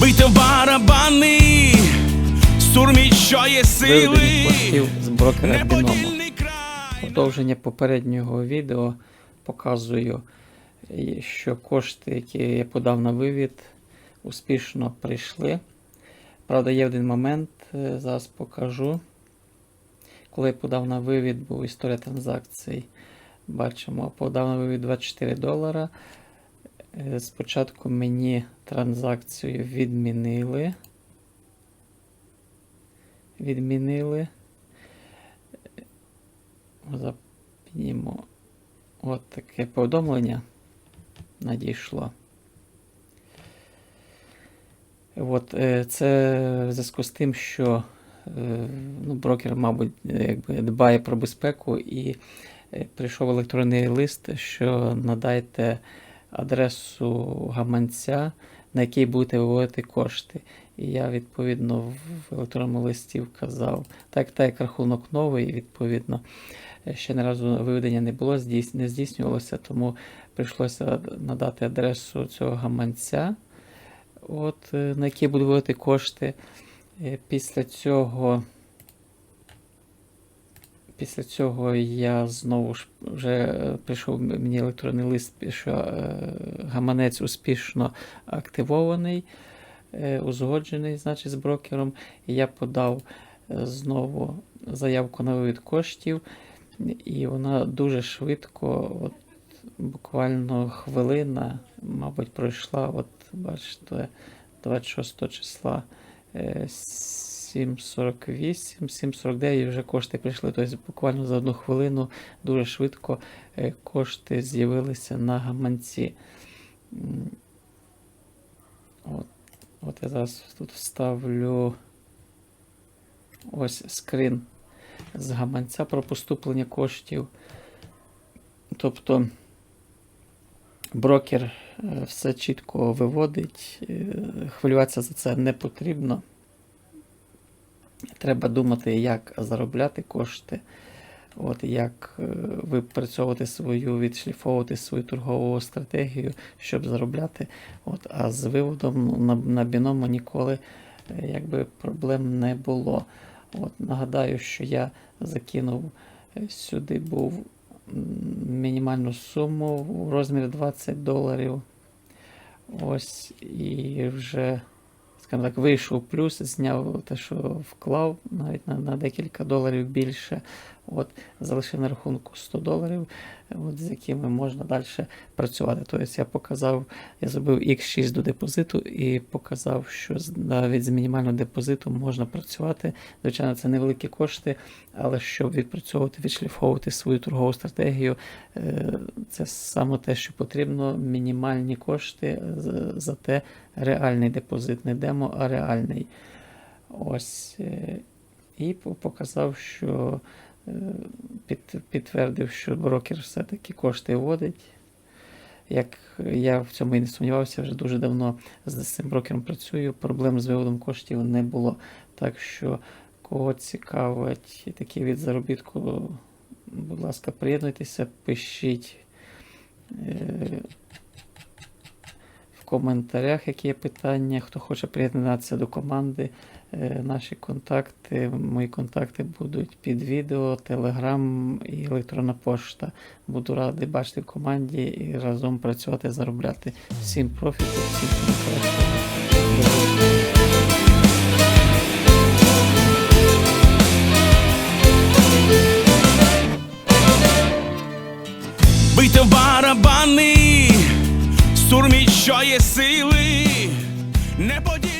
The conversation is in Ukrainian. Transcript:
Бийте в барабани, сурміть, що є сили. З брокера. Продовження попереднього відео показую, що кошти, які я подав на вивід, успішно прийшли. Правда, є один момент, е, зараз покажу. Коли я подав на вивід, був історія транзакцій. Бачимо, подав на вивід 24 долара. Е, Спочатку мені транзакцію відмінили. Відмінили. Запнімо. От таке повідомлення надійшло. От, е, це в зв'язку з тим, що е, ну, брокер, мабуть, якби дбає про безпеку і е, прийшов електронний лист, що надайте адресу гаманця, на який будете виводити кошти. І я відповідно в електронному листі вказав, так так як рахунок новий, відповідно, ще не разу виведення не було, не здійснювалося, тому прийшлося надати адресу цього гаманця, от, е, на який буду виводити кошти. Е, Після цього. Після цього я знову ж вже е, прийшов мені електронний лист, що е, гаманець успішно активований, е, узгоджений, значить, з брокером. І я подав знову заявку на вивід коштів, і вона дуже швидко, от, буквально хвилина, мабуть, пройшла, от бачите, 26 числа. Е, 7.48, 7.49 вже кошти прийшли. Тобто буквально за одну хвилину дуже швидко е, кошти з'явилися на гаманці. От, от я зараз тут вставлю ось скрин з гаманця про поступлення коштів. Тобто брокер е, все чітко виводить, е, хвилюватися за це не потрібно. Треба думати, як заробляти кошти, от, як е, випрацьовувати свою, відшліфовувати свою торгову стратегію, щоб заробляти. От, а з виводом на, на біномо ніколи е, якби, проблем не було. От, нагадаю, що я закинув е, сюди був мінімальну суму в розмірі 20 доларів. Ось і вже скажімо так, вийшов плюс, зняв те, що вклав, навіть на, на декілька доларів більше. От, залишив на рахунку 100 доларів, от, з якими можна далі працювати. Тобто я показав, я зробив X6 до депозиту і показав, що навіть з мінімального депозиту можна працювати. Звичайно, це невеликі кошти, але щоб відпрацьовувати, відшліфовувати свою торгову стратегію, е, це саме те, що потрібно. Мінімальні кошти, з- зате реальний депозит, не демо, а реальний. Ось. е, І показав, що е, під, підтвердив, що брокер все-таки кошти вводить. Як я в цьому і не сумнівався, вже дуже давно з цим брокером працюю, проблем з виводом коштів не було. Так що, кого цікавить такий від заробітку, будь ласка, приєднуйтеся, пишіть е, коментарях, які є питання. Хто хоче приєднатися до команди, е, наші контакти, мої контакти будуть під відео, телеграм і електронна пошта. Буду радий бачити в команді і разом працювати, заробляти. Всім профіту, всім найкращого. Бийте в барабани, сурміть, що є сили. Неподільний